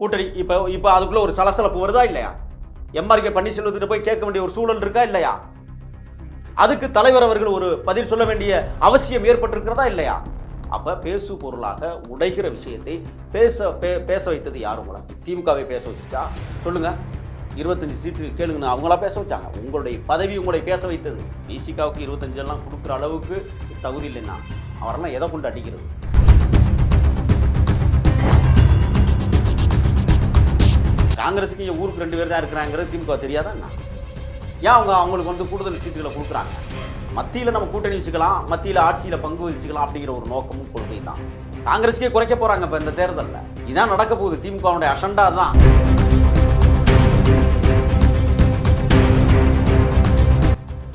கூட்டணி இப்போ இப்போ அதுக்குள்ள ஒரு சலசலப்பு வருதா இல்லையா? எம்ஆர்கே பன்னீர்செல்வத்திட்ட போய் கேட்க வேண்டிய ஒரு சூழல் இருக்கா இல்லையா? அதுக்கு தலைவர் அவர்கள் ஒரு பதில் சொல்ல வேண்டிய அவசியம் ஏற்பட்டிருக்கிறதா இல்லையா? அப்போ பேசு பொருளாக உடைகிற விஷயத்தை பேச பே- பேச வைத்தது யாரும் உங்களை திமுகவை பேச வச்சுச்சா சொல்லுங்கள் இருபத்தஞ்சு சீட்டு கேளுங்கன்னு அவங்களா பேச வச்சாங்க. உங்களுடைய பதவி உங்களை பேச வைத்தது. பிசிகாவுக்கு இருபத்தஞ்செல்லாம் கொடுக்குற அளவுக்கு தகுதி இல்லைன்னா அவரெல்லாம் எதை கொண்டு அடிக்கிறது? காங்கிரஸுக்கு இங்கே ஊருக்கு ரெண்டு பேர் தான் இருக்கிறாங்கிறது திமுக தெரியாதா ஏன் அவங்க அவங்களுக்கு வந்து கூடுதல் சீட்டுகளை கொடுக்குறாங்க? மத்தியில் நம்ம கூட்டணி வச்சுக்கலாம் மத்தியில் ஆட்சியில் பங்கு வச்சுக்கலாம் அப்படிங்கிற ஒரு நோக்கமும் கொள்கை தான் காங்கிரஸுக்கே குறைக்க போகிறாங்க இப்போ இந்த தேர்தலில். இதான் நடக்க போகுது திமுகவுடைய அசண்டா தான்.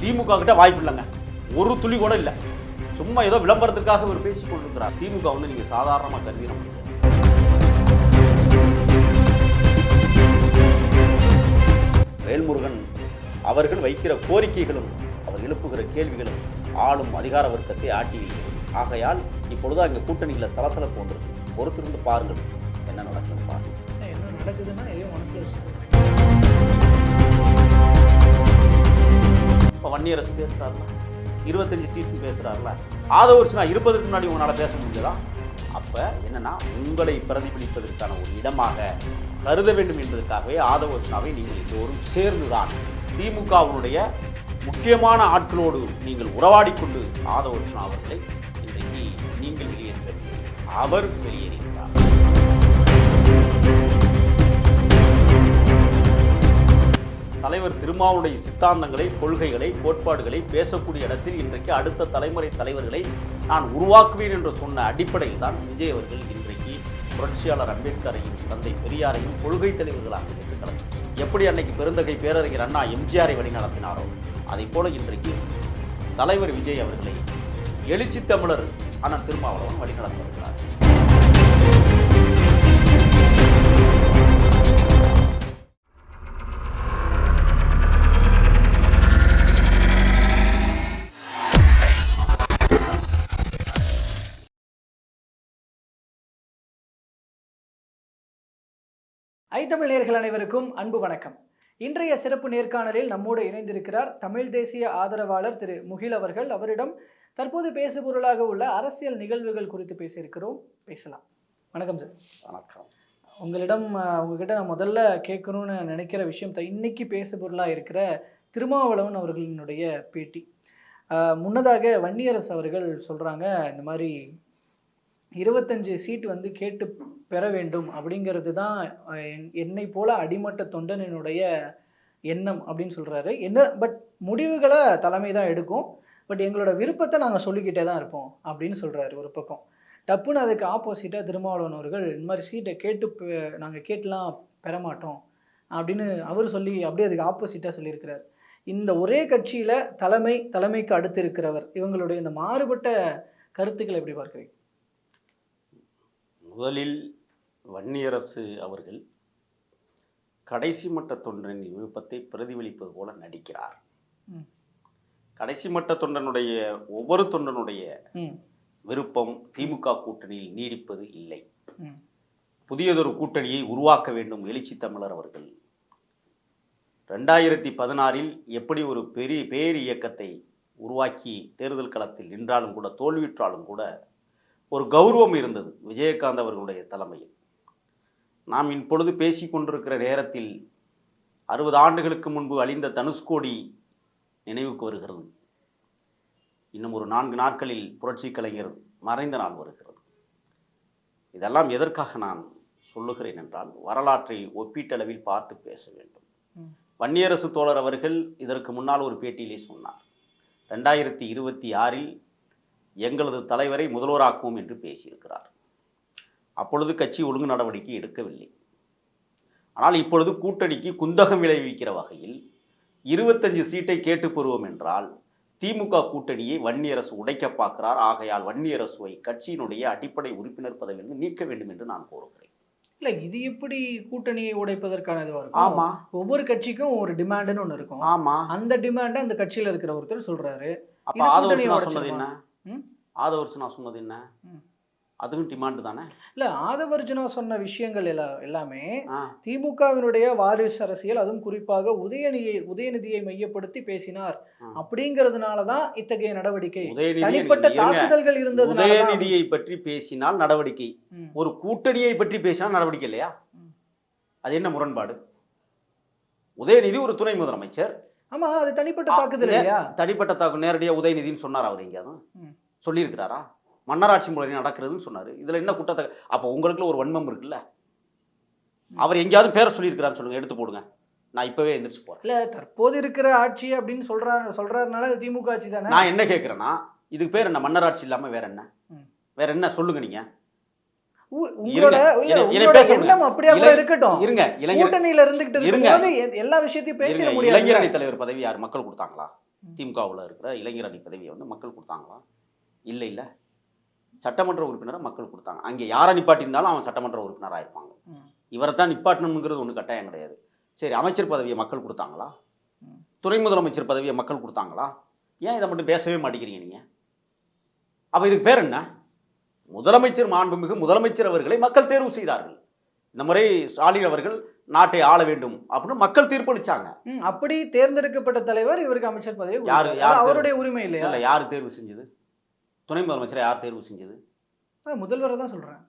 திமுக கிட்ட வாய்ப்பு இல்லைங்க. ஒரு துளி கூட இல்லை. சும்மா ஏதோ விளம்பரத்துக்காக இவர் பேசிக் கொண்டிருக்கிறார். திமுக வந்து நீங்கள் சாதாரணமாக கருவிட முடியும் வேல்முருகன் அவர்கள் வைக்கிற கோரிக்கைகளும் அவர் எழுப்புகிற கேள்விகளும் ஆளும் அதிகார வர்க்கத்தை ஆட்டி வைக்கிறது ஆகையால் இப்பொழுது அங்கே கூட்டணியில் சலசலப்பு வந்திருக்கு. பொறுத்திருந்து பாருங்கள் என்ன நடக்குதுன்னு பாருங்கள். என்ன நடக்குதுன்னா எதையும் மனசுல வச்சுக்கோங்க இப்போ வன்னியரசு பேசுகிறாருல இருபத்தஞ்சு சீட்டு பேசுகிறாருல ஆதவர்ஷனா இருப்பதற்கு முன்னாடி உங்களால் பேச முடிஞ்சதா? அப்போ என்னன்னா உங்களை பிரதிபலிப்பதற்கான ஒரு இடமாக கருத வேண்டும் என்பதற்காகவே ஆதவர்ஷனாவை நீங்கள் எல்லோரும் சேர்ந்துதான். திமுகவினுடைய முக்கியமான ஆட்களோடு நீங்கள் உறவாடிக்கொண்டு ஆதவர்ஷனா அவர்களை இன்றைக்கு நீங்கள் வெளியேற்ற அவர் வெளியேறுகிறார் தலைவர் திருமாவுடைய சித்தாந்தங்களை கொள்கைகளை கோட்பாடுகளை பேசக்கூடிய இடத்தில் இன்றைக்கு அடுத்த தலைமுறை தலைவர்களை நான் உருவாக்குவேன் என்று சொன்ன அடிப்படையில் தான் விஜய் அவர்கள் புரட்சியாளர் அம்பேத்கரையும் தந்தை பெரியாரையும் கொள்கை தலைவர்களாக நின்று எப்படி அன்னைக்கு பெருந்தகை பேரறிஞர் அண்ணா எம்ஜிஆரை வழிநடத்தினாரோ அதை போல இன்றைக்கு தலைவர் விஜய் அவர்களை எழுச்சி தமிழர் அண்ணன் திருமாவளவன் வழிநடத்திருக்கிறார் ஐத்தமிழ் நேயர்கள் அனைவருக்கும் அன்பு வணக்கம். இன்றைய சிறப்பு நேர்காணலில் நம்மோடு இணைந்திருக்கிறார் தமிழ் தேசிய ஆதரவாளர் திரு முகில் அவர்கள். அவரிடம் தற்போது பேசுபொருளாக உள்ள அரசியல் நிகழ்வுகள் குறித்து பேசியிருக்கிறோம். பேசலாம். வணக்கம் சார். வணக்கம். உங்களிடம் உங்ககிட்ட நான் முதல்ல கேட்கணும்னு நினைக்கிற விஷயம் தான் இன்னைக்கு பேசுபொருளாக இருக்கிற திருமாவளவன் அவர்களினுடைய பேட்டி. முன்னதாக வன்னியரசு அவர்கள் சொல்கிறாங்க இந்த மாதிரி இருபத்தஞ்சு சீட் வந்து கேட்டு பெற வேண்டும் அப்படிங்கிறது தான் என்னை போல அடிமட்ட தொண்டனினுடைய எண்ணம் அப்படின்னு சொல்கிறாரு என்ன பட் முடிவுகளை தலைமை தான் எடுக்கும். பட் எங்களோட விருப்பத்தை நாங்கள் சொல்லிக்கிட்டே தான் இருப்போம் அப்படின்னு சொல்கிறாரு ஒரு பக்கம். டப்புன்னு அதுக்கு ஆப்போசிட்டாக திருமாவளவன் அவர்கள் இந்த மாதிரி சீட்டை கேட்டு நாங்கள் கேட்டுலாம் பெற மாட்டோம் அப்படின்னு அவர் சொல்லி அப்படியே அதுக்கு ஆப்போசிட்டாக சொல்லியிருக்கிறார். இந்த ஒரே கட்சியில் தலைமை தலைமைக்கு அடுத்து இருக்கிறவர் இவங்களுடைய இந்த மாறுபட்ட கருத்துக்களை எப்படி பார்க்குறீங்க? முதலில் வன்னியரசு அவர்கள் கடைசி மட்ட தொண்டனின் விருப்பத்தை பிரதிபலிப்பது போல நடிக்கிறார். கடைசி மட்ட தொண்டனுடைய ஒவ்வொரு தொண்டனுடைய விருப்பம் திமுக கூட்டணியில் நீடிப்பது இல்லை. புதியதொரு கூட்டணியை உருவாக்க வேண்டும் எழுச்சி தமிழர் அவர்கள். ரெண்டாயிரத்தி பதினாறில் எப்படி ஒரு பெரிய பேர் இயக்கத்தை உருவாக்கி தேர்தல் களத்தில் நின்றாலும் கூட தோல்வியுற்றாலும் கூட ஒரு கௌரவம் இருந்தது விஜயகாந்த் அவர்களுடைய தலைமையில். நாம் இப்பொழுது பேசிக் கொண்டிருக்கிற நேரத்தில் அறுபது ஆண்டுகளுக்கு முன்பு அழிந்த தனுஷ்கோடி நினைவுக்கு வருகிறது. இன்னும் ஒரு நான்கு நாட்களில் புரட்சி கலைஞர் மறைந்த நாள் வருகிறது. இதெல்லாம் எதற்காக நான் சொல்லுகிறேன் என்றால் வரலாற்றை ஒப்பீட்டளவில் பார்த்து பேச வேண்டும். வன்னியரசு தோழர் அவர்கள் இதற்கு முன்னால் ஒரு பேட்டியிலே சொன்னார். ரெண்டாயிரத்தி இருபத்தி ஆறில் எங்களது தலைவரை முதல்வராக்குவோம் என்று பேசியிருக்கிறார். அப்பொழுது கட்சி ஒழுங்கு நடவடிக்கை எடுக்கவில்லை. ஆனால் இப்பொழுது கூட்டணிக்கு குந்தகம் விளைவிக்கிற வகையில் இருபத்தஞ்சு சீட்டை கேட்டு பெறுவோம் என்றால் திமுக கூட்டணியை வன்னியரசு உடைக்க பார்க்கிறார். ஆகையால் வன்னியரசுவை கட்சியினுடைய அடிப்படை உறுப்பினர் பதவியிலிருந்து நீக்க வேண்டும் என்று நான் கோருகிறேன். இல்லை இது எப்படி கூட்டணியை உடைப்பதற்கான இதுவாக இருக்கும்? ஆமா. ஒவ்வொரு கட்சிக்கும் ஒரு டிமாண்டுன்னு ஒன்று இருக்கும். ஆமா. அந்த டிமாண்டை அந்த கட்சியில் இருக்கிற ஒருத்தர் சொல்றாரு. அப்ப ஆதவர்ஷனா சொன்னது என்ன? ஆதவர்ஷனா சொன்னது என்ன. அதுவும் டிமாண்டு தானே? இல்ல ஆதவர்ஜுனா சொன்ன விஷயங்கள் எல்லாம் எல்லாமே திமுகவினுடைய வாரிசு அரசியல் அதுவும் குறிப்பாக உதயநிதியை உதயநிதியை மையப்படுத்தி பேசினார். அப்படிங்கிறதுனால தான் இத்தகைய நடவடிக்கை. தனிப்பட்ட. தாக்குதல்கள் இருந்ததுனால தான் உதயநிதியை பற்றி பேசினால் நடவடிக்கை. ஒரு கூட்டணியை பற்றி பேசினால் நடவடிக்கை இல்லையா. அது என்ன முரண்பாடு? உதயநிதி ஒரு துணை முதலமைச்சர். ஆமா அது தனிப்பட்ட தாக்குதல் இல்லையா? தனிப்பட்ட தாக்கு நேரடியாக உதயநிதின்னு சொன்னார் அவர் எங்கேயாவது. சொல்லியிருக்கிறாரா? மன்னராட்சி முறை நடக்கிறதுன்னு சொன்னார். இதுல என்ன குற்றத்தை அப்போ உங்களுக்குள்ள ஒரு வன்மம் இருக்குல்ல? அவர் எங்கேயாவது பேரை சொல்லியிருக்கிறான்னு சொல்லுங்க எடுத்து போடுங்க. நான் இப்பவே எந்திரிச்சு போறேன். இல்ல தற்போது இருக்கிற ஆட்சி அப்படின்னு சொல்றாரு சொல்றாருனால அது திமுக ஆட்சி தானே? நான் என்ன கேட்குறேன்னா இதுக்கு பேர் என்ன? மன்னராட்சி இல்லாம வேற என்ன. வேற என்ன? சொல்லுங்க நீங்க. இளைஞரணி தலைவர் பதவி யார்? மக்கள் கொடுத்தாங்களா. திமுகவுல இருக்கிற இளைஞரணி பதவியை வந்து மக்கள் கொடுத்தாங்களா? இல்லை இல்ல. சட்டமன்ற உறுப்பினரை மக்கள் கொடுத்தாங்க. அங்கே யாரை நிப்பாட்டியிருந்தாலும் அவன் சட்டமன்ற உறுப்பினராக இருப்பாங்க. இவரை தான் நிப்பாட்டணுங்கிறது ஒன்றும் கட்டாயம் கிடையாது. சரி அமைச்சர் பதவியை மக்கள் கொடுத்தாங்களா. துணை முதலமைச்சர் பதவியை மக்கள் கொடுத்தாங்களா? ஏன் இதை மட்டும் பேசவே மாட்டேங்கிறீங்க நீங்க? அப்ப இதுக்கு பேர் என்ன? முதலமைச்சர் மாண்புமிகு முதலமைச்சர் அவர்களை மக்கள் தேர்வு செய்தார்கள். இந்த முறை ஸ்டாலின் அவர்கள் நாட்டை ஆள வேண்டும் அப்படின்னு மக்கள் தீர்ப்பளிச்சாங்க. அப்படி தேர்ந்தெடுக்கப்பட்ட தலைவர் இவருக்கு அமைச்சர் பதவி யாரு-. யாரு அவருடைய உரிமை இல்லையா? இல்ல யார் தேர்வு செஞ்சது? துணை முதலமைச்சரை யார் தேர்வு செஞ்சது? முதல்வரை தான் சொல்றேன்.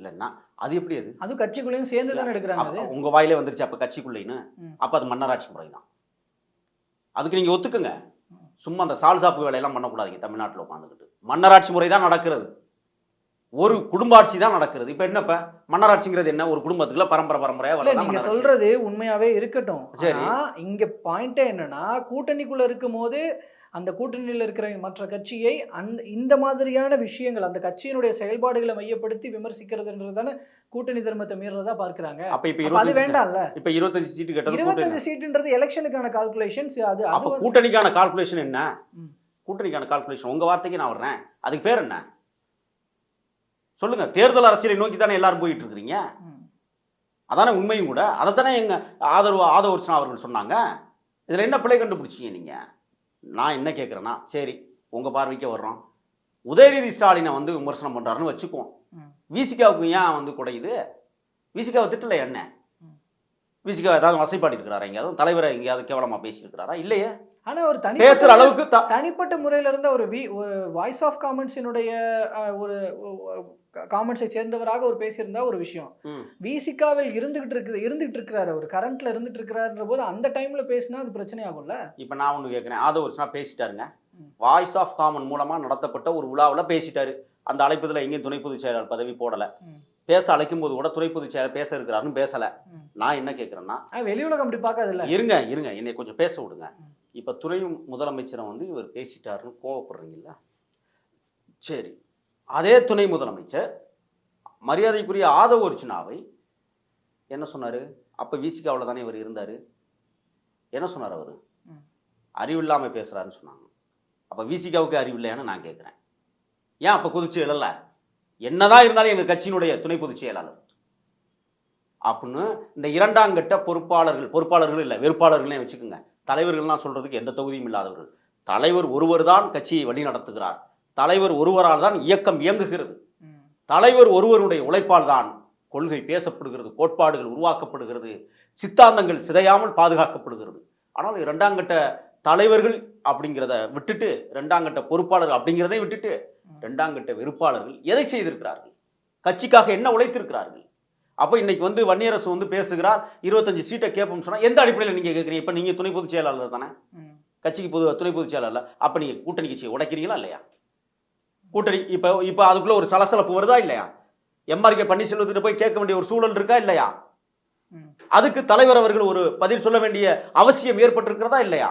இல்லைன்னா அது எப்படி அது? அது கட்சிக்குள்ளேயும் சேர்ந்து தானே எடுக்கிறாங்க உங்க வாயிலே வந்துருச்சு அப்ப கட்சிக்குள்ளேன்னு. அப்ப அது மன்னராட்சி முறை தான் அதுக்கு நீங்க ஒத்துக்குங்க. சும்மா அந்த சால்சாப்பு வேலையெல்லாம் பண்ணக்கூடாதீங்க தமிழ்நாட்டில் உட்காந்துக்கிட்டு மன்னராட்சி முறை தான் நடக்கிறது. ஒரு குடும்ப ஆட்சி தான் நடக்கிறது. இப்ப என்னப்ப? மன்னராட்சிங்கிறது என்ன? ஒரு குடும்பத்துக்குள்ள பரம்பரை பரம்பரையா வரதான் நீங்க. சொல்றது உண்மையாவே இருக்கட்டும். சரி. இங்க பாயிண்டே என்னன்னா கூட்டணிக்குள்ள இருக்கும் போது அந்த கூட்டணியில் இருக்கிற மற்ற கட்சியை அந்த இந்த மாதிரியான விஷயங்கள் அந்த கட்சியினுடைய செயல்பாடுகளை மையப்படுத்தி விமர்சிக்கிறதுன்றது தானே கூட்டணி தர்மத்தை மீறதா பார்க்கறாங்க. அப்ப இப்ப அது வேண்டாம்ல? இப்ப இருபத்தஞ்சு சீட்டு கட்டது இருபத்தஞ்சு சீட்டுன்றது எலெக்ஷனுக்கான கால்குலேஷன்ஸ் அது அப்ப கூட்டணிக்கான கால்குலேஷன் என்ன. கூட்டணிக்கான கால்குலேஷன் உங்க வார்த்தைக்கு நான் வர்றேன். அதுக்கு பேர் என்ன? சொல்லுங்க தேர்தல் அரசியலை நோக்கி தானே எல்லாரும் போயிட்டு இருக்கிறீங்க. அதானே உண்மையும் கூட. அதைத்தானே எங்க ஆதரவு ஆதவர்ஷன் அவர்கள் சொன்னாங்க. இதுல என்ன பிழை கண்டுபிடிச்சீங்க நீங்க? நான் என்ன கேட்குறேன்னா சரி உங்க பார்வைக்கே வர்றோம். உதயநிதி ஸ்டாலினை வந்து விமர்சனம் பண்றாருன்னு வச்சுக்குவோம். விசிகாவுக்கு ஏன் வந்து குடையுது விசிகாவை திட்டல என்ன. விசிகா ஏதாவது வசைப்பாடி இருக்கிறாரா எங்கேயாவது? தலைவரை எங்கேயாவது கேவலமா பேசியிருக்கிறாரா? இல்லையே. ஆனா ஒரு தனி பேசுற அளவுக்கு தனிப்பட்ட முறையில இருந்த ஒரு வி ஒரு வாய்ஸ் ஆஃப் காமெண்ட்ஸினுடைய ஒரு காமெண்ட்ஸை சேர்ந்தவராக ஒரு பேசியிருந்தா ஒரு விஷயம். விசிகாவில் இருந்துகிட்டு இருக்குது இருந்துகிட்டு இருக்கிறாரு ஒரு கரண்ட்ல இருந்துட்டு இருக்கிறாருன்ற போது அந்த டைம்ல பேசினா அது பிரச்சனை ஆகும்ல? இப்போ நான் ஒன்று கேட்குறேன் ஆதவர்ஷனா பேசிட்டாருங்க. ம். வாய்ஸ் ஆஃப் காமன் மூலமா நடத்தப்பட்ட ஒரு விழாவில் பேசிட்டாரு. அந்த அழைப்பதில் எங்கேயும் துணை பொதுச் செயலாளர் பதவி போடல. பேச அழைக்கும் போது கூட துணை பொதுச் செயலர் பேச இருக்கிறாருன்னு பேசல. நான் என்ன கேட்குறேன்னா வெளியுலகம் அப்படி பார்க்காது இருங்க இருங்க. என்னை கொஞ்சம் பேச விடுங்க. இப்போ துணை முதலமைச்சரை வந்து இவர் பேசிட்டாருன்னு கோவப்படுறீங்கல்ல? சரி. அதே துணை முதலமைச்சர் மரியாதைக்குரிய ஆதவ அர்ச்சனாவை என்ன சொன்னார்? அப்போ விசிகாவில் தானே இவர் இருந்தார்? என்ன சொன்னார் அவர்? ம். அறிவில்லாமல் பேசுகிறாருன்னு சொன்னாங்க. அப்போ விசிகாவுக்கு அறிவு இல்லையான்னு நான் கேட்குறேன் ஏன் அப்போ குதிச்சு எழல என்னதான் இருந்தாலும் எங்கள் கட்சியினுடைய துணை பொதுச் செயலாளர். அப்படின்னு இந்த இரண்டாங்கட்ட பொறுப்பாளர்கள் பொறுப்பாளர்கள் இல்லை வெறுப்பாளர்களே வச்சுக்கோங்க. தலைவர்கள்லாம் சொல்றதுக்கு எந்த தகுதியும் இல்லாதவர்கள். தலைவர் ஒருவர் தான் கட்சியை வழி நடத்துகிறார். தலைவர் ஒருவரால் தான் இயக்கம் இயங்குகிறது. தலைவர் ஒருவருடைய உழைப்பால் தான் கொள்கை பேசப்படுகிறது கோட்பாடுகள் உருவாக்கப்படுகிறது சித்தாந்தங்கள் சிதையாமல் பாதுகாக்கப்படுகிறது. ஆனால் இரண்டாம் கட்ட தலைவர்கள் அப்படிங்கிறத விட்டுட்டு இரண்டாம் கட்ட பொறுப்பாளர்கள் அப்படிங்கிறதை விட்டுட்டு இரண்டாம் கட்ட வெறுப்பாளர்கள் எதை செய்திருக்கிறார்கள்? கட்சிக்காக என்ன உழைத்திருக்கிறார்கள்? அப்போ இன்னைக்கு வந்து வன்னியரசு வந்து பேசுகிறார் இருபத்தஞ்சு சீட்டை கேட்போம்னு சொன்னா எந்த அடிப்படையில் நீங்க கேட்குறீங்க? இப்போ நீங்க துணை பொதுச் செயலாளர் தானே. கட்சிக்கு பொது துணை பொதுச் செயலாளர். அப்போ நீங்க கூட்டணி கட்சியை உடைக்கிறீங்களா இல்லையா? கூட்டணி இப்போ இப்போ அதுக்குள்ள ஒரு சலசலப்பு வருதா இல்லையா? எம்ஆர்கே பன்னீர்செல்வத்திட்ட போய் கேட்க வேண்டிய ஒரு சூழல் இருக்கா இல்லையா. அதுக்கு தலைவர் அவர்கள் ஒரு பதில் சொல்ல வேண்டிய அவசியம் ஏற்பட்டிருக்கிறதா இல்லையா?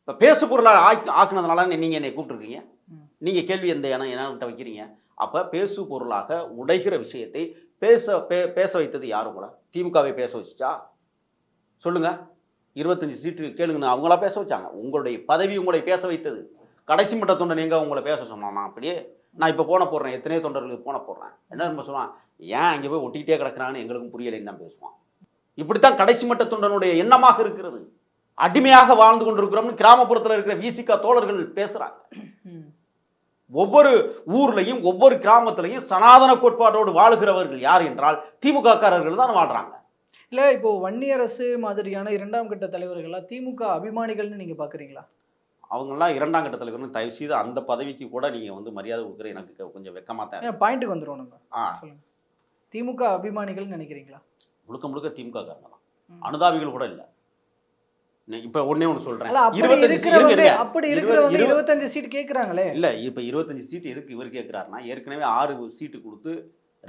இப்போ பேசு பொருளாக ஆக்கி ஆக்குனதுனால நீங்க என்னை கூப்பிட்டுருக்கீங்க. ம். நீங்க கேள்வி எந்த இனம் என்கிட்ட வைக்கிறீங்க. அப்ப பேசு பொருளாக உடைகிற விஷயத்தை பேச பே பேச வைத்தது யார் உங்களை? திமுகவை பேச வச்சுச்சா? சொல்லுங்கள் இருபத்தஞ்சி சீட்டு கேளுங்கன்னு அவங்களா பேச வச்சாங்க. உங்களுடைய பதவி உங்களை பேச வைத்தது. கடைசி மட்ட தொண்டன் நீங்கள் உங்களை பேச சொன்னானா அப்படியே? நான் இப்போ போன போடுறேன். எத்தனையோ தொண்டர்களுக்கு போன போடுறேன். என்ன நம்ம சொல்லுவான் ஏன் அங்கே போய் ஒட்டிக்கிட்டே கிடக்குறான்னு எங்களுக்கும் புரியலைன்னு தான் பேசுவான். இப்படித்தான் கடைசி மட்ட தொண்டனுடைய எண்ணமாக இருக்கிறது. அடிமையாக வாழ்ந்து கொண்டிருக்கிறோம்னு கிராமப்புறத்தில் இருக்கிற விசிகா தோழர்கள் பேசுகிறாங்க ஒவ்வொரு ஊர்லயும் ஒவ்வொரு கிராமத்திலையும் சனாதன கோட்பாட்டோடு வாழுகிறவர்கள் யார் என்றால் திமுக காரர்கள் தான் வாழ்றாங்க. இல்ல இப்போ வன்னியரசு மாதிரியான இரண்டாம் கட்ட தலைவர்களா திமுக அபிமானிகள்னு நீங்க பாக்குறீங்களா? அவங்கெல்லாம் இரண்டாம் கட்ட தலைவர்கள் தயவு செய்து அந்த பதவிக்கு கூட நீங்க வந்து மரியாதை கொடுக்குற எனக்கு கொஞ்சம் வெக்கமா தான். பாயிண்ட்டுக்கு வந்துருவோம் நம்ம ஆ. சொல்லுங்க. திமுக அபிமானிகள்னு நினைக்கிறீங்களா? முழுக்க முழுக்க திமுக காரங்க தான். அனுதாபிகள் கூட இல்ல. இப்ப ஒண்ணே ஒன்று சொல்றேன். அல்ல அப்படி 25 சீட் இருக்கிறவங்க இருபத்தஞ்சு சீட் கேக்குறாங்களே. இல்ல இப்ப இருபத்தஞ்சு சீட்டு எதுக்கு இவர் கேட்கிறாருன்னா ஏற்கனவே ஆறு சீட்டு கொடுத்து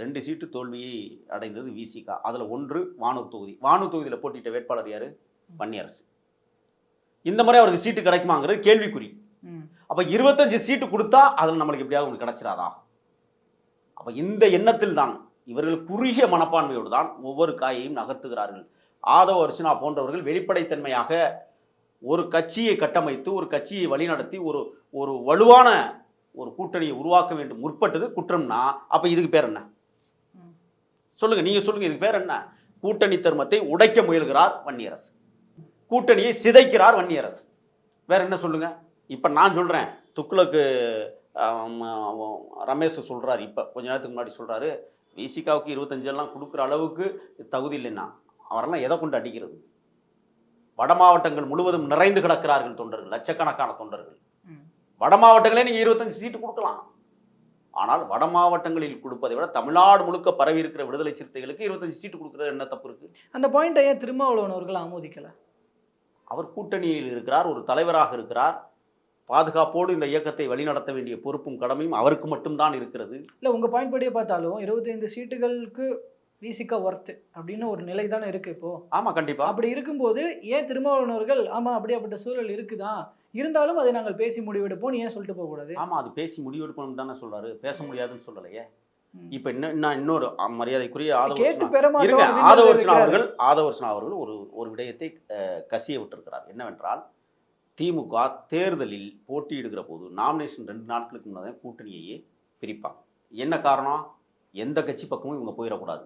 ரெண்டு சீட்டு தோல்வியை அடைந்தது விசிகா அதுல ஒன்று வானூர் தொகுதி. வானூர் தொகுதியில போட்டியிட்ட வேட்பாளர் யாரு? வன்னியரசு இந்த முறை அவருக்கு சீட்டு கிடைக்குமாங்கிறது கேள்விக்குறி. அப்ப இருபத்தஞ்சு சீட்டு கொடுத்தா அதுல நம்மளுக்கு எப்படியாவது ஒன்று கிடைச்சிராதா? அப்ப இந்த எண்ணத்தில் தான் இவர்கள் குறுகிய மனப்பான்மையோடு தான் ஒவ்வொரு காயையும் நகர்த்துகிறார்கள். ஆதவ அர்ச்சனா போன்றவர்கள் வெளிப்படைத்தன்மையாக ஒரு கட்சியை கட்டமைத்து ஒரு கட்சியை வழிநடத்தி ஒரு ஒரு வலுவான ஒரு கூட்டணியை உருவாக்க வேண்டும். முற்பட்டது குற்றம்னா அப்ப இதுக்கு பேர் என்ன. சொல்லுங்க நீங்க சொல்லுங்க இதுக்கு பேர் என்ன? கூட்டணி தர்மத்தை உடைக்க முயல்கிறார் வன்னியரசு. கூட்டணியை சிதைக்கிறார் வன்னியரசு. வேற என்ன சொல்லுங்க? இப்ப நான் சொல்றேன். துக்ளக்கு ரமேஷ் சொல்றாரு இப்ப கொஞ்ச நேரத்துக்கு முன்னாடி சொல்றாரு விசிகாவுக்கு இருபத்தஞ்செல்லாம் கொடுக்குற அளவுக்கு தகுதி இல்லைன்னா. அவரெல்லாம் எதை கொண்டு அடிக்கிறது? வட மாவட்டங்கள் முழுவதும் நிறைந்து கிடக்கிறார்கள் தொண்டர்கள் லட்சக்கணக்கான தொண்டர்கள். வட மாவட்டங்களே நீங்க இருபத்தஞ்சு சீட்டு கொடுக்கலாம். ஆனால் வட மாவட்டங்களில் கொடுப்பதை விட தமிழ்நாடு முழுக்க பரவி இருக்கிற விடுதலை சிறுத்தைகளுக்கு இருபத்தஞ்சு சீட்டு கொடுக்கறது என்ன தப்பு இருக்கு? அந்த பாயிண்ட்டை ஏன் திருமாவளவன் அவர்கள் ஆமோதிக்கல? அவர் கூட்டணியில் இருக்கிறார் ஒரு தலைவராக இருக்கிறார். பாதுகாப்போடு இந்த இயக்கத்தை வழிநடத்த வேண்டிய பொறுப்பும் கடமையும் அவருக்கு மட்டும்தான் இருக்கிறது. இல்ல உங்க பாயிண்ட் படியே பார்த்தாலும் இருபத்தைந்து சீட்டுகளுக்கு விசிகா ஒர்த்து அப்படின்னு ஒரு நிலை தானே இருக்கு இப்போ. ஆமா கண்டிப்பா. அப்படி இருக்கும்போது ஏன் திருமாவளவன் அவர்கள் ஆமா அப்படியாப்பட்ட சூழல் இருக்குதான் இருந்தாலும் அதை நாங்கள் பேசி முடிவெடுப்போம்னு ஏன் சொல்லிட்டு போக கூடாது ஆமா அது பேசி முடிவெடுக்கணும் தானே சொல்றாரு. பேச முடியாதுன்னு சொல்லலையே. இப்ப இன்னும் இன்னும் இன்னொரு மரியாதைக்குரிய கேட்டு ஆதவ பெற இருங்க மாட்டோம் ஆதவர்ச்சனா அப்படின்னு அவர்கள் ஆதவர்ச்சனா அவர்கள் ஒரு ஒரு விடயத்தை கசிய விட்டிருக்கிறார். என்னவென்றால் திமுக தேர்தலில் போட்டியிடுகிற போது நாமினேஷன் ரெண்டு நாட்களுக்கு முன்னாடி கூட்டணியையே பிரிப்பாங்க. என்ன காரணம்? எந்த கட்சி பக்கமும் இவங்க போயிடக்கூடாது.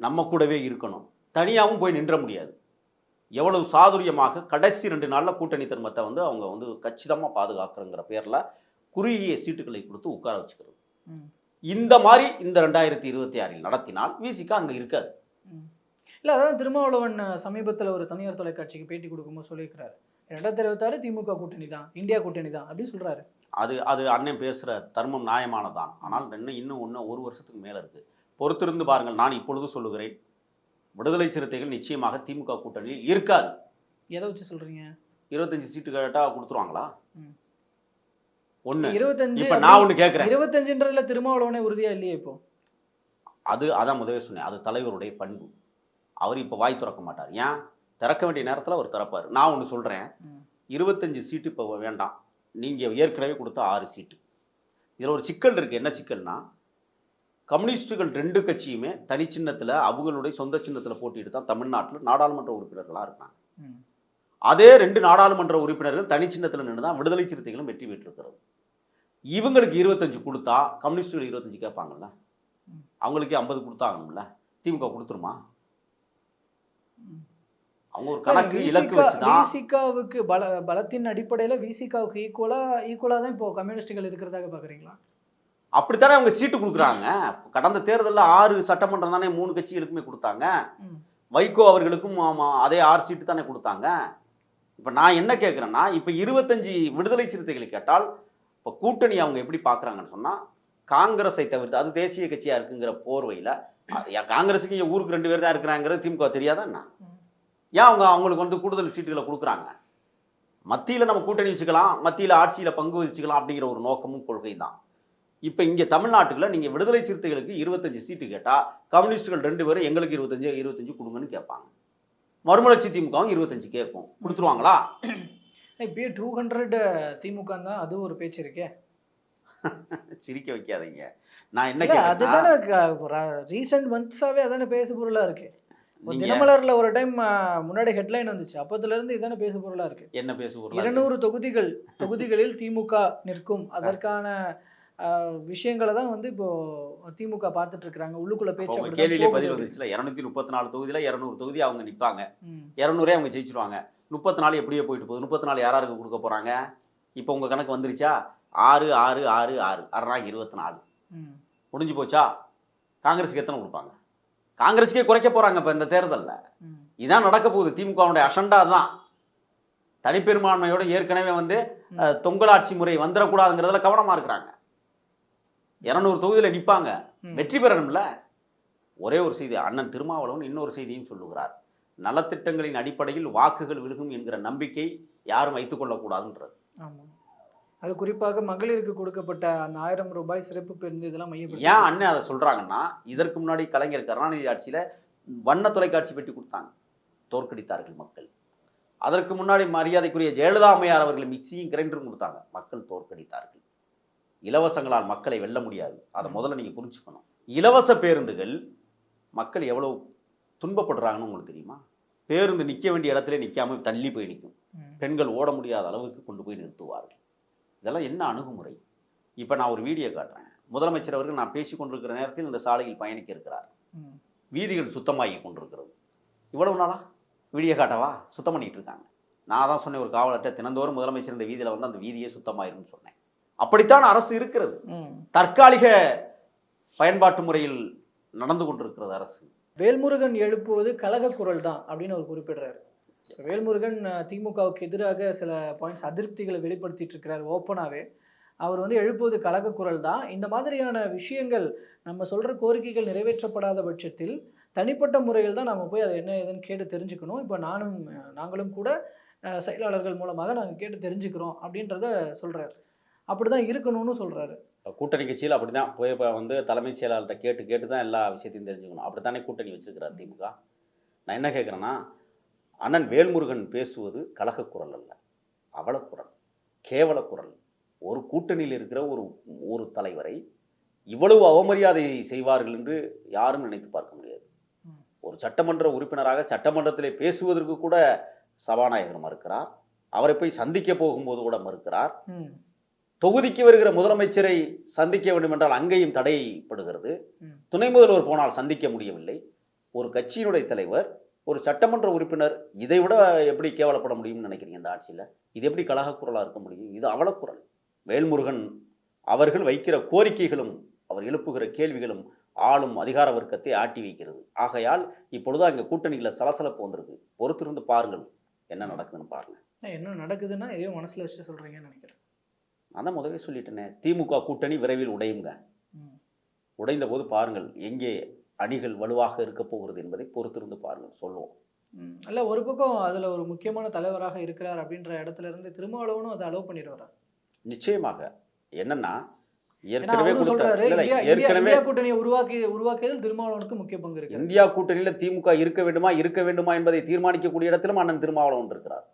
நம்ம கூடவே இருக்கணும். தனியாகவும் போய் நின்ற முடியாது. எவ்வளவு சாதுரியமாக கடைசி ரெண்டு நாளில் கூட்டணி தர்மத்தை வந்து அவங்க வந்து கச்சிதமாக பாதுகாக்கிறங்கிற பேரில் குறுகிய சீட்டுகளை கொடுத்து உட்கார வச்சுக்கிறது. இந்த மாதிரி இந்த ரெண்டாயிரத்தி இருபத்தி ஆறில் நடத்தினால் விசிகா அங்கே இருக்காது. இல்ல அதான் திருமாவளவன் சமீபத்துல ஒரு தனியார் தொலைக்காட்சிக்கு பேட்டி கொடுக்கும்போது சொல்லியிருக்கிறாரு. ரெண்டாயிரத்தி இருபத்தாறு திமுக கூட்டணி தான் இந்தியா கூட்டணி தான் அப்படின்னு சொல்றாரு. அது அது அண்ணன் பேசுகிற தர்மம் நியாயமானதான். ஆனால் இன்னும் இன்னும் ஒன்று ஒரு வருஷத்துக்கு மேலே இருக்குது பொறுத்திருந்து பாருங்கள் நான் இப்பொழுது சொல்லுகிறேன். விடுதலை சிறுத்தைகள் நிச்சயமாக திமுக கூட்டணியில் இருக்காது. எதை வச்சு சொல்றீங்க? இருபத்தஞ்சு சீட்டு கேட்டால் கொடுத்துருவாங்களா. ஒன்று இருபத்தஞ்சு இப்போ நான் ஒன்று கேட்குறேன் இருபத்தஞ்சுன்றதுல திருமாவளவனே உறுதியா இல்லையே இப்போ? அது அதான் முதவே சொன்னேன். அது தலைவருடைய பண்பு. அவர் இப்போ வாய் திறக்க மாட்டார். ஏன்? திறக்க வேண்டிய நேரத்தில் அவர் திறப்பார். நான் ஒன்று சொல்கிறேன். இருபத்தஞ்சு சீட்டு இப்போ வேண்டாம். நீங்கள் ஏற்கனவே கொடுத்த ஆறு சீட்டு. இதில் ஒரு சிக்கல் இருக்குது என்ன சிக்கல்னா கம்யூனிஸ்டுகள் ரெண்டு கட்சியுமே தனி சின்னத்தில் அவங்களுடைய சொந்த சின்னத்தில் போட்டிட்டு தான் தமிழ்நாட்டில் நாடாளுமன்ற உறுப்பினர்களாக இருக்காங்க. அதே ரெண்டு நாடாளுமன்ற உறுப்பினர்கள் தனி சின்னத்தில் நின்று தான் விடுதலை சிறுத்தைகளும் வெற்றி பெற்றிருக்கிறது இவங்களுக்கு இருபத்தஞ்சு கொடுத்தா கம்யூனிஸ்டுகள் இருபத்தஞ்சு கேட்பாங்கல்ல. அவங்களுக்கே ஐம்பது கொடுத்தாங்கல்ல திமுக கொடுத்துருமா. அவங்க ஒரு கணக்கு இலக்கு வச்சுதான் விசிகாவுக்கு பல பலத்தின் அடிப்படையில விசிகாவுக்கு ஈக்குவலா ஈக்குவலா தான் இப்போ கம்யூனிஸ்டுகள் இருக்கிறதாக பாக்குறீங்களா அப்படித்தானே அவங்க சீட்டு கொடுக்குறாங்க? கடந்த தேர்தலில் ஆறு சட்டமன்றம் தானே மூணு கட்சிகளுக்குமே கொடுத்தாங்க. வைகோ அவர்களுக்கும் ஆமா, அதே ஆறு சீட்டு தானே கொடுத்தாங்க. இப்போ நான் என்ன கேட்குறேன்னா இப்போ இருபத்தஞ்சி விடுதலை சிறுத்தைகளை கேட்டால் இப்போ கூட்டணி அவங்க எப்படி பார்க்குறாங்கன்னு சொன்னால் காங்கிரஸை தவிர்த்து அது தேசிய கட்சியாக இருக்குங்கிற போர்வையில் காங்கிரஸுக்கு இங்கே ஊருக்கு ரெண்டு பேர் தான் இருக்கிறாங்கிறது திமுக தெரியாதா என்ன? ம். ஏன் அவங்க அவங்களுக்கு வந்து கூடுதல் சீட்டுகளை கொடுக்குறாங்க? மத்தியில் நம்ம கூட்டணி வச்சுக்கலாம் மத்தியில் ஆட்சியில் பங்கு வச்சுக்கலாம் அப்படிங்கிற ஒரு நோக்கமும் கொள்கை தான் இப்போ இங்கே தமிழ்நாட்டுக்குள்ள நீங்கள் விடுதலை சிறுத்தைகளுக்கு இருபத்தஞ்சு சீட்டு கேட்டால் கம்யூனிஸ்டுகள் ரெண்டு பேரும் எங்களுக்கு இருபத்தஞ்சு இருபத்தஞ்சு கொடுங்கன்னு கேட்பாங்க. மறுமலர்ச்சி திமுகவும் இருபத்தஞ்சு கேட்கும். கொடுத்துருவாங்களா? இப்பயே டூ ஹண்ட்ரட் திமுக தான் அது ஒரு பேச்சு இருக்கே. சிரிக்க வைக்காதீங்க. நான் என்ன அதுதானே ரீசெண்ட் மந்த்ஸாவே அதானே பேசு பொருளா இருக்கு. தினமலர்ல ஒரு டைம் முன்னாடி ஹெட்லைன் வந்துச்சு. அப்பத்துல இருந்து இதானே பேசு பொருளா இருக்கு. என்ன பேசுவோம் இருநூறு தொகுதிகள் தொகுதிகளில் திமுக நிற்கும். அதற்கான விஷயங்களை தான் வந்து இப்போ திமுக பார்த்துட்டு இருக்காங்க உள்ளுக்குள்ள பேச்சு கேள்வியிலே பதில். வந்துச்சுல இரநூத்தி முப்பத்தி நாலு தொகுதியில் இரநூறு தொகுதி அவங்க நிற்பாங்க. இரநூறே அவங்க ஜெயிச்சிருவாங்க. முப்பத்தி நாலு எப்படியே போயிட்டு போகுது. முப்பத்தி நாலு யாராருக்கு கொடுக்க போகிறாங்க இப்போ உங்கள் கணக்கு வந்துருச்சா? ஆறு ஆறு ஆறு ஆறு. அறநாங்க இருபத்தி நாலு முடிஞ்சு போச்சா? காங்கிரஸுக்கு எத்தனை கொடுப்பாங்க? காங்கிரஸுக்கே குறைக்க போகிறாங்க இப்போ இந்த தேர்தலில். இதான் நடக்க போகுது. திமுகவுடைய அசண்டா தான். தனிப்பெரும்பான்மையோட ஏற்கனவே வந்து தொங்கலாட்சி முறை வந்துடக்கூடாதுங்கிறதுல கவனமாக இருக்கிறாங்க. இரநூறு தொகுதியில் நிற்பாங்க. வெற்றி பெறணும்ல? ஒரே ஒரு செய்தி அண்ணன் திருமாவளவன் இன்னொரு செய்தியும் சொல்லுகிறார். நலத்திட்டங்களின் அடிப்படையில் வாக்குகள் விழுகும் என்கிற நம்பிக்கை யாரும் வைத்துக் கொள்ளக்கூடாதுன்றது. ஆமாம் அது குறிப்பாக மகளிருக்கு கொடுக்கப்பட்ட அந்த ஆயிரம் ரூபாய் சிறப்பு பேருந்து இதெல்லாம் மையப்படுத்தி ஏன் அண்ணன் அதை சொல்றாங்கன்னா இதற்கு முன்னாடி கலைஞர் கருணாநிதி ஆட்சியில வண்ண தொலைக்காட்சி பெட்டி கொடுத்தாங்க. தோற்கடித்தார்கள் மக்கள். அதற்கு முன்னாடி மரியாதைக்குரிய ஜெயலலிதா அம்மையார் அவர்கள் மிக்சியும் கிரைண்டரும் கொடுத்தாங்க. மக்கள் தோற்கடித்தார்கள். இலவசங்களால் மக்களை வெல்ல முடியாது. அதை முதல்ல நீங்க புரிஞ்சுக்கணும். இலவச பேருந்துகள் மக்கள் எவ்வளவு துன்பப்படுறாங்கன்னு உங்களுக்கு தெரியுமா? பேருந்து நிற்க வேண்டிய இடத்துல நிற்காம தள்ளி போய் நிற்கும். பெண்கள் ஓட முடியாத அளவுக்கு கொண்டு போய் நிறுத்துவார்கள். இதெல்லாம் என்ன அணுகுமுறை? இப்போ நான் ஒரு வீடியோ காட்டுறேன். முதலமைச்சர் அவர்கள் நான் பேசி கொண்டிருக்கிற நேரத்தில் இந்த சாலையில் பயணிக்க இருக்கிறார். வீதிகள் சுத்தமாகி கொண்டிருக்கிறது. இவ்வளவு நாளா? வீடியோ காட்டவா? சுத்தம் பண்ணிட்டு இருக்காங்க. நான் தான் சொன்னேன் ஒரு காவலர்கிட்ட தினந்தோறும் முதலமைச்சர் இந்த வீதியில் வந்து அந்த வீதியே சுத்தமாயிரும்னு சொன்னேன். அப்படித்தான் அரசு இருக்கிறது. தற்காலிக பயன்பாட்டு முறையில் நடந்து கொண்டிருக்கிறது அரசு. வேல்முருகன் எழுப்புவது கழக குரல் தான் அப்படின்னு அவர் குறிப்பிடுறாரு. வேல்முருகன் திமுகவுக்கு எதிராக சில பாயிண்ட்ஸ் அதிருப்திகளை வெளிப்படுத்திட்டு இருக்கிறார் ஓப்பனாகவே அவர் வந்து எழுப்புவது கழக குரல் தான். இந்த மாதிரியான விஷயங்கள் நம்ம சொல்ற கோரிக்கைகள் நிறைவேற்றப்படாத பட்சத்தில் தனிப்பட்ட முறையில் தான் நம்ம போய் அதை என்ன ஏதுன்னு கேட்டு தெரிஞ்சுக்கணும். இப்போ நானும் நாங்களும் கூட செயலாளர்கள் மூலமாக நாங்கள் கேட்டு தெரிஞ்சுக்கிறோம் அப்படின்றத சொல்றாரு அப்படிதான் இருக்கணும்னு சொல்றாரு. கூட்டணி கட்சியில் அப்படி தான் போய் இப்போ வந்து தலைமைச் செயலாளர்கிட்ட கேட்டு கேட்டு தான் எல்லா விஷயத்தையும் தெரிஞ்சுக்கணும். அப்படி தானே கூட்டணி வச்சிருக்கிறார் திமுக? நான் என்ன கேட்குறேன்னா அண்ணன் வேல்முருகன் பேசுவது கலக குரல் அல்ல அவலக்குரல் கேவல குரல் ஒரு கூட்டணியில் இருக்கிற ஒரு ஒரு தலைவரை இவ்வளவு அவமரியாதை செய்வார்கள் என்று யாரும் நினைத்து பார்க்க முடியாது. ஒரு சட்டமன்ற உறுப்பினராக சட்டமன்றத்திலே பேசுவதற்கு கூட சபாநாயகர் மறுக்கிறார். அவரை போய் சந்திக்க போகும்போது கூட மறுக்கிறார். தொகுதிக்கு வருகிற முதலமைச்சரை சந்திக்க வேண்டும் என்றால் அங்கேயும் தடைப்படுகிறது. துணை முதல்வர் போனால் சந்திக்க முடியவில்லை. ஒரு கட்சியினுடைய தலைவர் ஒரு சட்டமன்ற உறுப்பினர் இதை விட எப்படி கேவலப்பட முடியும்னு நினைக்கிறீங்க இந்த ஆட்சியில்? இது எப்படி கலகக்குரலாக இருக்க முடியும்? இது அவலக்குரல் வேல்முருகன் அவர்கள் வைக்கிற கோரிக்கைகளும் அவர் எழுப்புகிற கேள்விகளும் ஆளும் அதிகார வர்க்கத்தை ஆட்டி வைக்கிறது. ஆகையால் இப்பொழுது அங்கே கூட்டணியில் சலசலப்பு வந்திருக்கு. பொறுத்திருந்து பாருங்கள் என்ன நடக்குதுன்னு பாருங்க. என்ன நடக்குதுன்னா எதையும் மனசுல வச்சு சொல்றீங்கன்னு நினைக்கிறேன். நான் தான் முதவே சொல்லிட்டேனே திமுக கூட்டணி விரைவில் உடையுங்க. உடைந்த போது பாருங்கள் எங்கே அணிகள் வலுவாக இருக்க போகிறது என்பதை பொறுத்திருந்து பாருங்கள் சொல்லுவோம். இல்ல ஒரு பக்கம் அதுல ஒரு முக்கியமான தலைவராக இருக்கிறார் அப்படின்ற இடத்துல இருந்து திருமாவளவனும் அதை அலோவ் பண்ணிடுவாரா? நிச்சயமாக. என்னன்னா ஏற்கனவே ஏற்கனவே கூட்டணியை உருவாக்கி உருவாக்கியதில் திருமாவளவனுக்கு முக்கிய பங்கு இருக்கு. இந்தியா கூட்டணியில திமுக இருக்க வேண்டுமா இருக்க வேண்டுமா என்பதை தீர்மானிக்கக்கூடிய இடத்திலும் அண்ணன் திருமாவளவன் இருக்கிறார்.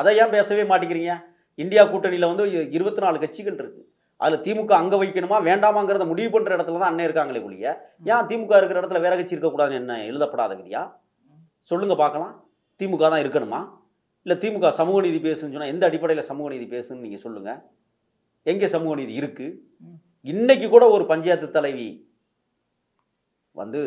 அதை ஏன் பேசவே மாட்டேங்கிறீங்க? இந்தியா கூட்டணியில வந்து இருபத்தி நாலு கட்சிகள் இருக்கு. அதுல திமுக அங்க வைக்கணுமா வேண்டாமாங்கிறத முடிவு பண்ற இடத்துல தான் அண்ணன் இருக்காங்களே ஒழிய ஏன் திமுக இருக்கிற இடத்துல வேற கட்சி இருக்கக்கூடாதுன்னு என்ன எழுதப்படாத விதியா? சொல்லுங்க பார்க்கலாம். திமுக தான் இருக்கணுமா? இல்ல திமுக சமூக நீதி பேசுன்னு சொன்னா எந்த அடிப்படையில் சமூக நீதி பேசுன்னு நீங்க சொல்லுங்க. எங்கே சமூக நீதி இருக்கு? ம். இன்னைக்கு கூட ஒரு பஞ்சாயத்து தலைவி வந்து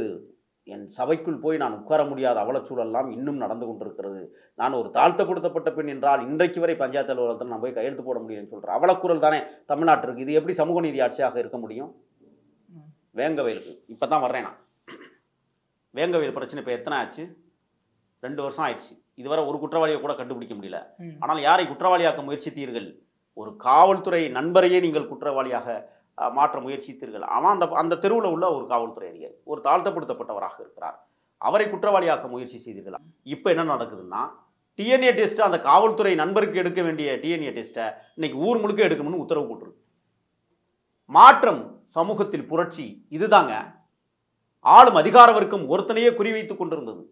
என் சபைக்குள் போய் நான் உட்கார முடியாத அவலச்சூழல்லாம் இன்னும் நடந்து கொண்டிருக்கிறது. நான் ஒரு தாழ்த்தப்படுத்தப்பட்ட பெண் என்றால் இன்றைக்கு வரை பஞ்சாயத்து அலுவலகத்தில் நான் போய் கையெழுத்து போட முடியும்னு சொல்கிறேன் அவலக்குரல் தானே தமிழ்நாட்டிற்கு இது எப்படி சமூக நீதி ஆட்சியாக இருக்க முடியும். வேங்கவயலுக்கு இப்போ தான் வர்றேன் நான். வேங்கவயல் பிரச்சனை இப்போ எத்தனை ஆச்சு? ரெண்டு வருஷம் ஆயிடுச்சு. இதுவரை ஒரு குற்றவாளியை கூட கண்டுபிடிக்க முடியல. ஆனால் யாரை குற்றவாளியாக்க முயற்சித்தீர்கள்? ஒரு காவல்துறை நண்பரையே நீங்கள் குற்றவாளியாக மாற்ற முயற்சித்தீர்கள். அவன் அந்த அந்த தெருவில் உள்ள ஒரு காவல்துறை அதிகாரி ஒரு தாழ்த்தப்படுத்தப்பட்டவராக இருக்கிறார். அவரை குற்றவாளியாக்க முயற்சி செய்தீர்கள்? இப்போ என்ன நடக்குதுன்னா டிஎன்ஏ டெஸ்ட் அந்த காவல்துறை நண்பருக்கு எடுக்க வேண்டிய டிஎன்ஏ டெஸ்ட்டை இன்னைக்கு ஊர் முழுக்க எடுக்கணும்னு உத்தரவு போட்டிருக்கு. மாற்றம் சமூகத்தில் புரட்சி இதுதாங்க. ஆளும் அதிகார வர்க்கம் ஒருத்தனையே குறிவைத்துக் கொண்டிருந்தது.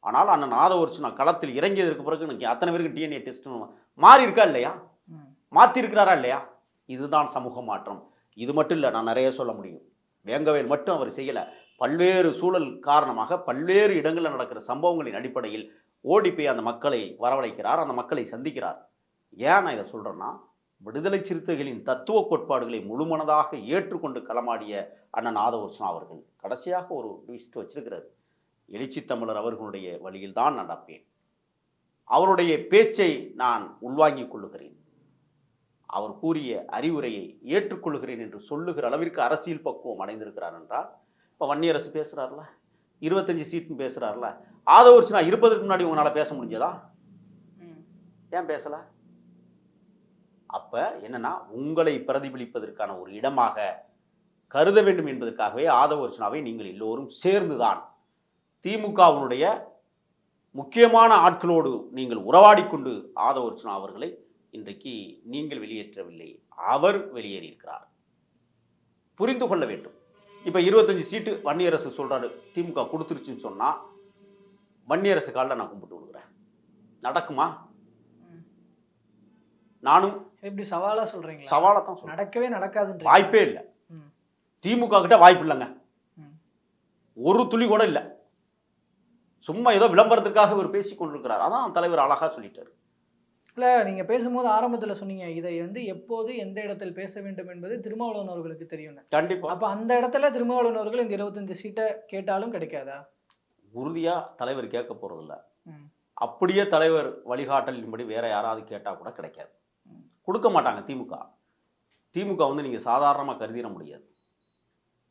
ஆனால் அண்ணன் ஆதவர்ச்சு நான் களத்தில் இறங்கியதற்கு பிறகு இன்னைக்கு அத்தனை பேருக்கு டிஎன்ஏ டெஸ்ட் மாறி இருக்கா இல்லையா? ம். மாற்றி இருக்கிறாரா இல்லையா? இதுதான் சமூக மாற்றம். இது மட்டும் இல்லை நான் நிறைய சொல்ல முடியும். வேங்கவேல் மட்டும் அவர் செய்யலை. பல்வேறு சூழல் காரணமாக பல்வேறு இடங்களில் நடக்கிற சம்பவங்களின் அடிப்படையில் ஓடி போய் அந்த மக்களை வரவழைக்கிறார் அந்த மக்களை சந்திக்கிறார். ஏன் நான் இதை சொல்கிறேன்னா விடுதலை சிறுத்தைகளின் தத்துவ கோட்பாடுகளை முழுமனதாக ஏற்றுக்கொண்டு களமாடிய அண்ணன் ஆதவர்ஷன் அவர்கள் கடைசியாக ஒரு லிஸ்ட் வச்சிருக்கிறது எழுச்சி தமிழர் அவர்களுடைய வழியில் தான் நடப்பேன் அவருடைய பேச்சை நான் உள்வாங்கிக் கொள்ளுகிறேன். அவர் கூறிய அறிவுரையை ஏற்றுக்கொள்கிறேன் என்று சொல்லுகிற அளவிற்கு அரசியல் பக்குவம் அடைந்திருக்கிறார் என்றால் இப்போ வன்னியரசு பேசுகிறார்ல இருபத்தஞ்சு சீட்னு பேசுகிறார்ல ஆதவர்ச்சினா இருப்பதற்கு முன்னாடி உங்களால் பேச முடிஞ்சதா? ஏன் பேசல? அப்ப என்னன்னா உங்களை பிரதிபலிப்பதற்கான ஒரு இடமாக கருத வேண்டும் என்பதற்காகவே ஆதவ அர்ச்சனாவை நீங்கள் எல்லோரும் சேர்ந்துதான் திமுகவினுடைய முக்கியமான ஆட்களோடு நீங்கள் உறவாடிக்கொண்டு ஆதவ அர்ச்சனா அவர்களை இன்றைக்கு நீங்கள் வெளியேற்றவில்லை அவர் வெளியேறியிருக்கிறார். புரிந்து கொள்ள வேண்டும். இப்ப இருபத்தஞ்சு சீட்டு வன்னியரசு சொல்றாரு திமுக கொடுத்துருச்சுன்னு சொன்னா வன்னியரசு காலில் நான் கும்பிட்டு விடுகிறேன் நடக்குமா? நானும் எப்படி சவாலா சொல்றீங்களா? சவாலை தான் நடக்கவே நடக்காதுன்ற வாய்ப்பே இல்லை. திமுக கிட்ட வாய்ப்பு இல்லைங்க. ஒரு துளி கூட இல்லை. சும்மா ஏதோ விளம்பரத்துக்காக இவர் பேசிக் கொண்டிருக்கிறார் அதான் தலைவர் அழகா சொல்லிட்டாரு. இல்ல நீங்க பேசும்போது ஆரம்பத்துல சொன்னீங்க இதை வந்து எப்போது எந்த இடத்தில் பேச வேண்டும் என்பது திருமாவளவன் அவர்களுக்கு தெரியும் கண்டிப்பா. அப்ப அந்த இடத்துல திருமாவளவன் அவர்கள் இந்த இருபத்தஞ்சு சீட்டை கேட்டாலும் கிடைக்காதா? உறுதியா தலைவர் கேட்க போறதில்ல. ம். அப்படியே தலைவர் வழிகாட்டலின்படி வேற யாராவது கேட்டா கூட கிடைக்காது. கொடுக்க மாட்டாங்க திமுக. திமுக வந்து நீங்க சாதாரணமா கருதிட முடியாது.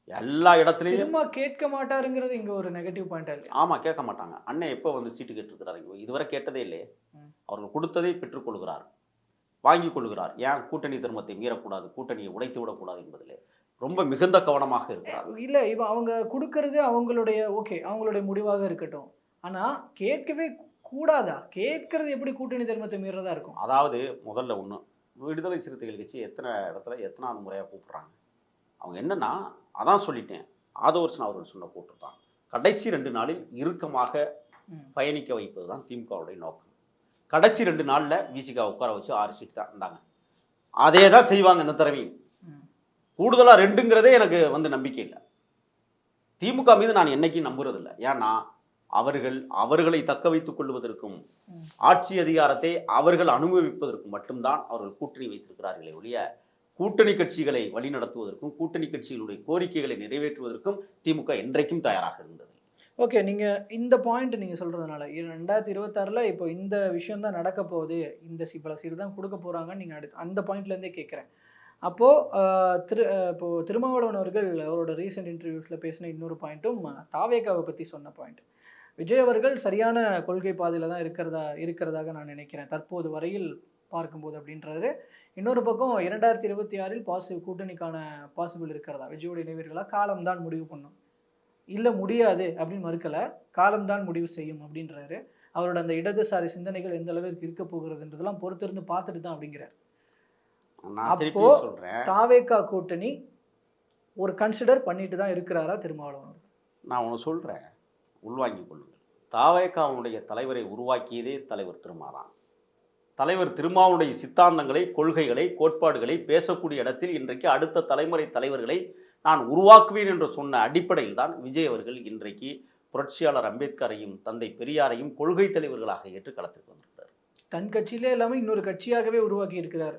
எல்லா இடத்துலயும் திரும்ப கேட்க மாட்டாருங்கிறது இங்க ஒரு நெகட்டிவ் பாயிண்டா இருக்கு. ஆமா கேட்க மாட்டாங்க. அண்ணன் எப்போ வந்து சீட்டு கேட்டிருக்கிறாரு? இதுவரை கேட்டதே இல்லையே. அவர்கள் கொடுத்ததை பெற்றுக்கொள்கிறார் வாங்கி கொள்கிறார். ஏன்? கூட்டணி தர்மத்தை மீறக்கூடாது கூட்டணியை உடைத்து விடக்கூடாது என்பதிலே ரொம்ப மிகுந்த கவனமாக இருக்கிறார். இல்ல இப்ப அவங்க கொடுக்கறது அவங்களுடைய ஓகே அவங்களுடைய முடிவாக இருக்கட்டும். ஆனா கேட்கவே கூடாதா? கேட்கறது எப்படி கூட்டணி தர்மத்தை மீறதா இருக்கும்? அதாவது முதல்ல ஒன்று விடுதலை சிறுத்தைகள் கட்சி எத்தனை இடத்துல எத்தனாவது முறையாக கூப்பிட்றாங்க? அவங்க என்னன்னா அதான் சொல்லிட்டேன் ஆதவர்சன் அவர்கள் சொன்ன கூட்டு தான். கடைசி ரெண்டு நாளில் இறுக்கமாக. பயணிக்க வைப்பது தான் திமுகவுடைய நோக்கம். கடைசி ரெண்டு நாளில் விசிகா உட்கார வச்சு ஆறு சீட் தான் இருந்தாங்க. அதே தான் செய்வாங்க இந்த தடவையும். கூடுதலாக ரெண்டுங்கிறதே எனக்கு வந்து நம்பிக்கை இல்லை. திமுக மீது நான் என்னைக்கும் நம்புறதில்லை. ஏன்னா அவர்கள் அவர்களை தக்க வைத்துக் கொள்வதற்கும். ஆட்சி அதிகாரத்தை அவர்கள் அனுபவிப்பதற்கும் மட்டும்தான் அவர்கள் கூட்டணி வைத்திருக்கிறார்களே ஒழிய கூட்டணி கட்சிகளை வழிநடத்துவதற்கும் கூட்டணி கட்சிகளுடைய கோரிக்கைகளை நிறைவேற்றுவதற்கும் திமுக என்றைக்கும் தயாராக இருந்தது. ஓகே நீங்கள் இந்த பாயிண்ட் நீங்கள் சொல்கிறதுனால ரெண்டாயிரத்தி இருபத்தாறில் இப்போ இந்த விஷயம் தான் நடக்க போகுது. இந்த சி பல சீர் தான் கொடுக்க போகிறாங்கன்னு நீங்கள் அடுத்து அந்த பாயிண்ட்லேருந்தே கேட்குறேன். அப்போது திரு இப்போது திருமாவளவன் அவர்கள் அவரோட ரீசெண்ட் இன்டர்வியூஸில் பேசின இன்னொரு பாயிண்ட்டும் தாவேகாவை பற்றி சொன்ன பாயிண்ட் விஜய் அவர்கள் சரியான கொள்கை பாதையில் தான் இருக்கிறதா இருக்கிறதாக நான் நினைக்கிறேன். தற்போது வரையில் பார்க்கும்போது அப்படின்றது இன்னொரு பக்கம் இரண்டாயிரத்தி இருபத்தி ஆறில் பாசிட்டிவ் கூட்டணிக்கான பாசிபிள் இருக்கிறதா? விஜயோட இணைவர்களா? காலம்தான் முடிவு பண்ணும். இல்லை முடியாது அப்படின்னு மறுக்கல. காலம்தான் முடிவு செய்யும் அப்படின்றாரு. அவரோட அந்த இடதுசாரி சிந்தனைகள் எந்த அளவிற்கு இருக்க போகிறதுன்றதெல்லாம் பொறுத்திருந்து பார்த்துட்டு தான் அப்படிங்கிறார். அப்போ- தாவேக்கா கூட்டணி ஒரு கன்சிடர் பண்ணிட்டு தான் இருக்கிறாரா திருமாவளவன்? நான் ஒன்று சொல்றேன். உள்வாங்கிக் கொள்ளுங்கள். தாவேக்காவுடைய தலைவரை உருவாக்கியதே தலைவர் திருமாதான் தலைவர் திருமாவுடைய சித்தாந்தங்களை கொள்கைகளை கோட்பாடுகளை பேசக்கூடிய இடத்தில் இன்றைக்கு அடுத்த தலைமுறை தலைவர்களை நான் உருவாக்குவேன் என்று சொன்ன அடிப்படையில் தான் விஜய் அவர்கள் இன்றைக்கு புரட்சியாளர் அம்பேத்கரையும் தந்தை பெரியாரையும் கொள்கை தலைவர்களாக ஏற்று களத்திற்கு வந்திருக்கிறார். தன் கட்சியிலே எல்லாமே இன்னொரு கட்சியாகவே உருவாக்கி இருக்கிறார்.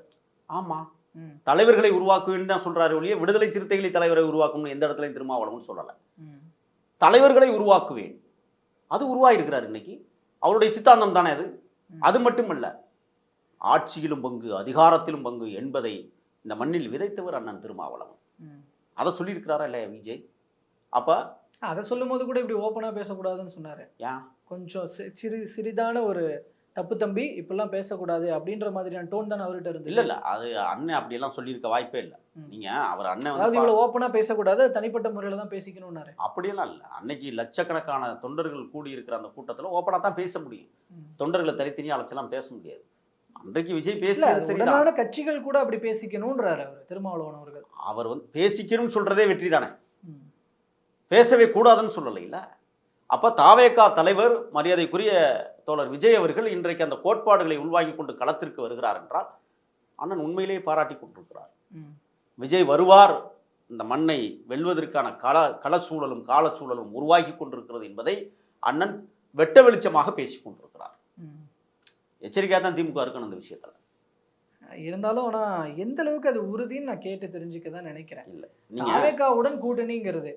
ஆமா. ம், தலைவர்களை உருவாக்குவேன் தான் சொல்றாரு ஒழிய விடுதலை சிறுத்தைகளை தலைவரை உருவாக்கணும்னு எந்த இடத்துலையும் திருமாவளவன் சொல்லலை. தலைவர்களை உருவாக்குவேன். அது உருவாயிருக்கிறார் இன்னைக்கு. அவருடைய சித்தாந்தம் தானே அது. அது மட்டுமல்ல ஆட்சியிலும் பங்கு அதிகாரத்திலும் பங்கு என்பதை இந்த மண்ணில் விதைத்தவர் அண்ணன் திருமாவளவன். அதை சொல்லியிருக்கிறாரா இல்லையா விஜய்? அப்ப அதை சொல்லும் போது கூட இப்படி ஓப்பனாக பேசக்கூடாதுன்னு சொன்னாரு. ஏன்? கொஞ்சம் சிறு சிறிதான ஒரு தப்பு தம்பி இப்படிலாம் பேசக்கூடாது அப்படின்ற மாதிரியான டோன் தானே அவர்கிட்ட இருந்து இல்ல இல்ல அது அண்ணன் அப்படியெல்லாம் சொல்லியிருக்க வாய்ப்பே இல்லை. ம். நீங்க அவர் அண்ணன் அதாவது வந்து இவ்வளவு ஓப்பனா பேசக்கூடாது தனிப்பட்ட முறையில தான் பேசிக்கணும்னாரு. அப்படியெல்லாம் இல்லை. அன்னைக்கு லட்சக்கணக்கான தொண்டர்கள் கூடி இருக்கிற அந்த கூட்டத்துல ஓப்பனா தான் பேச முடியும். தொண்டர்களை தனித்தனியா அழைச்செல்லாம் பேச முடியாது. அன்றைக்கு விஜய் உடனான கட்சிகள் கூட அப்படி பேசிக்கணும்ன்றாரு அவர் திருமாவளவன் அவர்கள் அவர் வந்து பேசிக்கணும்னு சொல்றதே வெற்றி தானே. பேசவே கூடாதுன்னு சொல்லலை இல்ல அப்ப தாவேகா தலைவர் மரியாதைக்குரிய தோழர் விஜய் அவர்கள் இன்றைக்கு அந்த கோட்பாடுகளை உள்வாங்கிக் கொண்டு களத்திற்கு வருகிறார் என்றால் அண்ணன் உண்மையிலேயே பாராட்டி கொண்டிருக்கிறார். விஜய் வருவார் இந்த மண்ணை வெல்வதற்கான கள களச்சூழலும் காலச்சூழலும் உருவாக்கி கொண்டிருக்கிறது என்பதை அண்ணன் வெட்ட வெளிச்சமாக பேசிக் கொண்டிருக்கிறார். எச்சரிக்கையாக தான் திமுக இருக்கணும் இந்த விஷயத்துல. இருந்தாலும் ஆனா எந்த அளவுக்கு அது உறுதின்னு நான் கேட்டு தெரிஞ்சுக்க தான் நினைக்கிறேன். நீங்க தாவேக்காவுடன் கூட்டணிங்கிறது.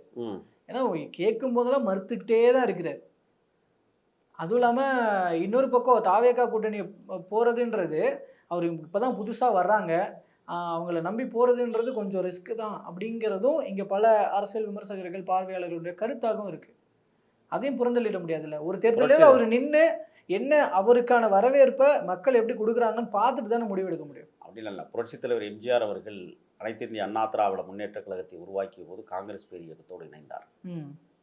ஏன்னா கேட்கும் போதெல்லாம் மறுத்துக்கிட்டே தான் இருக்கிறார் அதுவும் இல்லாம இன்னொரு பக்கம் தாவேக்கா கூட்டணி போறதுன்றது அவர் இப்பதான் புதுசா வர்றாங்க. ஆஹ் அவங்கள நம்பி போறதுன்றது கொஞ்சம் ரிஸ்க் தான் அப்படிங்கிறதும் இங்க பல அரசியல் விமர்சகர்கள் பார்வையாளர்களுடைய கருத்தாகவும் இருக்கு. அதையும் புறந்தள்ளிட முடியாதுல்ல. ஒரு தேர்தலில் அவர் நின்று என்ன அவருக்கான வரவேற்பை மக்கள் எப்படி கொடுக்குறாங்கன்னு பார்த்துட்டு தானே முடிவெடுக்க முடியும். அப்படிலாம் இல்லை புரட்சித் தலைவர் எம்ஜிஆர் அவர்கள் அனைத்து இந்திய அண்ணா திராவிட முன்னேற்ற கழகத்தை உருவாக்கிய போது காங்கிரஸ் பேர் இயக்கத்தோடு இணைந்தார்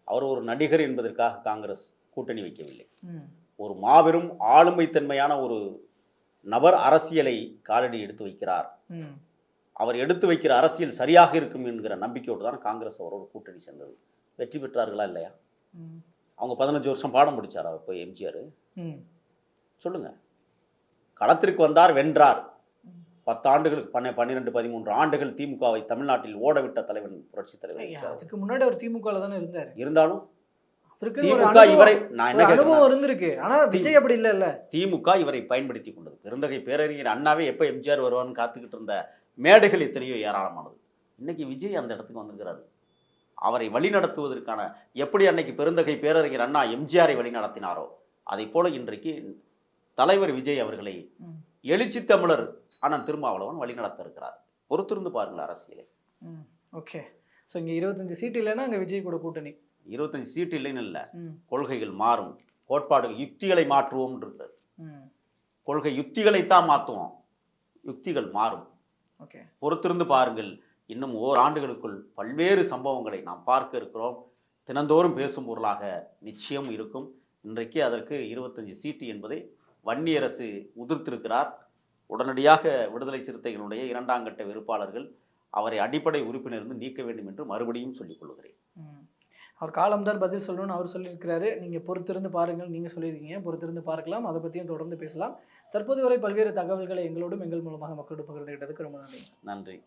அவர் ஒரு நடிகர் என்பதற்காக காங்கிரஸ் கூட்டணி வைக்கவில்லை. ஒரு மாபெரும் ஆளுமைத்தன்மையான ஒரு நபர் அரசியலை காலடி எடுத்து வைக்கிறார். அவர் எடுத்து வைக்கிற அரசியல் சரியாக இருக்கும் என்கிற நம்பிக்கையோடு தான் காங்கிரஸ் அவரோடு கூட்டணி சேர்ந்தது. வெற்றி பெற்றார்களா இல்லையா? அவங்க பதினஞ்சு வருஷம் பாடம் முடிச்சார் அவர் போய் எம்ஜிஆர்? சொல்லுங்க. களத்திற்கு வந்தார் வென்றார். பத்து ஆண்டுகளுக்கு பன்ன பன்னிரெண்டு பதிமூன்று ஆண்டுகள் திமுகவை தமிழ்நாட்டில் ஓடவிட்ட தலைவன் புரட்சித் தலைவர். அதுக்கு முன்னாடி அவர் திமுகல தானே இருந்தாரு. இருந்தாலும் ஒரு திமுக இவரை நான் ஒரு என்ன அனுபவம் இருந்திருக்கு. ஆனா விஜய் அப்படி இல்ல இல்ல திமுக இவரை பயன்படுத்தி கொண்டது. பெருந்தகை பேரறிஞர் அண்ணாவே எப்போ எம்ஜிஆர் வருவான்னு காத்துக்கிட்டு இருந்த மேடைகள் எத்தனையோ ஏராளமானது. இன்னைக்கு விஜய் அந்த இடத்துக்கு வந்திருக்கிறாரு. அவரை வழிநடத்துவதற்கான எப்படி அன்னைக்கு பெருந்தகை பேரறிஞர் அண்ணா எம்ஜிஆரை வழிநடத்தினாரோ அதை போல இன்றைக்கு தலைவர் விஜய் அவர்களை. எழுச்சி தமிழர் அண்ணன் திருமாவளவன் வழிநடத்த இருக்கிறார். பொறுத்திருந்து பாருங்கள் அரசியலை. ஓகே. ஸோ இங்க இருபத்தஞ்சு சீட் இல்லைன்னா அங்க விஜய் கூட கூட்டணி. இருபத்தஞ்சு சீட்டு இல்லைன்னு இல்லை. கொள்கைகள் மாறும். கோட்பாடுகள் யுக்திகளை மாற்றுவோம் கொள்கை யுக்திகளைத்தான் மாற்றுவோம் யுக்திகள் மாறும். ஓகே. பொறுத்திருந்து பாருங்கள். இன்னும் ஓராண்டுகளுக்குள் பல்வேறு சம்பவங்களை நாம் பார்க்க இருக்கிறோம். தினந்தோறும் பேசும் பொருளாக நிச்சயம் இருக்கும். இன்றைக்கு அதற்கு இருபத்தஞ்சு சீட்டு என்பதை வன்னியரசு உதிர்த்திருக்கிறார். உடனடியாக விடுதலை சிறுத்தைகளுடைய இரண்டாம் கட்ட வேட்பாளர்கள் அவரை அடிப்படை உறுப்பினரிலிருந்து நீக்க வேண்டும் என்று மறுபடியும் சொல்லிக் கொள்கிறேன். அவர் காலம்தான் பதில் சொல்லணும்னு அவர் சொல்லியிருக்கிறாரு. நீங்கள் பொறுத்திருந்து பாருங்கள் நீங்கள் சொல்லியிருக்கீங்க. பொறுத்திருந்து பார்க்கலாம் அதை பற்றியும் தொடர்ந்து பேசலாம். தற்போது வரை பல்வேறு தகவல்களை எங்களோடும் எங்கள் மூலமாக மக்களோடு பகிர்ந்துகிட்டதுக்கு ரொம்ப நன்றி. நன்றி.